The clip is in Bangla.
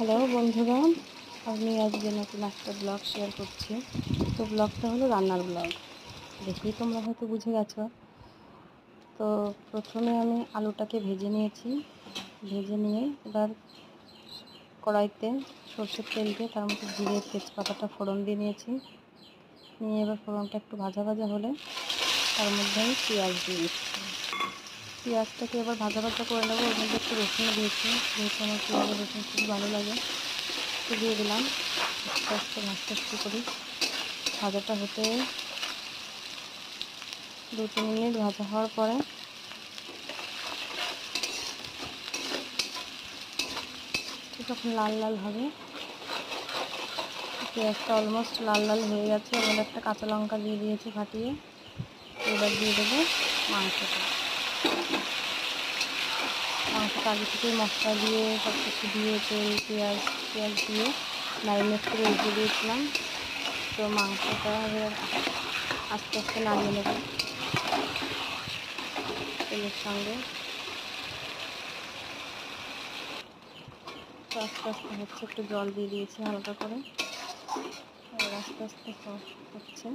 হ্যালো বন্ধুরা আমি আজকে নতুন একটা ব্লগ শেয়ার করছি। তো ব্লগটা হলো রান্নার ব্লগ। দেখেই তোমরা হয়তো বুঝে গেছো। তো প্রথমে আমি আলুটাকে ভেজে নিয়েছি। ভেজে নিয়ে এবার কড়াইতে সর্ষের তেল দিয়ে তার মধ্যে জিরে, তেজপাতাটা ফোড়ন দিয়ে নিয়েছি। নিয়ে এবার ফোড়নটা একটু ভাজা ভাজা হলে তার মধ্যে আমি পেঁয়াজ দিয়ে পেঁয়াজটাকে এবার ভাজা ভাজা করে নেব। ওর একটু রসুন দিয়েছি, যেহেতু আমার পেঁয়াজ রসুন খুব ভালো লাগে। একটু দিয়ে দিলাম। আস্তে আস্তে ভাজতে একটু করি? ভাজাটা হতে দু তিন মিনিট ভাজা হওয়ার পরে যখন লাল লাল হবে। পেঁয়াজটা অলমোস্ট লাল লাল হয়ে গেছে। এবার একটা কাঁচা লঙ্কা দিয়ে দিয়েছি ফাটিয়ে। এবার দিয়ে দেবো মাংসটা। আগে থেকেই মশলা দিয়ে সব কিছু দিয়ে তেল, পেঁয়াজ পেঁয়াজ দিয়ে ম্যারিনেট করে রেখে দিয়েছিলাম। তো মাংসটা আস্তে আস্তে নামিয়ে নেব তেলের সঙ্গে। তো আস্তে আস্তে হচ্ছে, একটু জল দিয়ে দিয়েছি হালকা করে। আস্তে আস্তে হচ্ছে।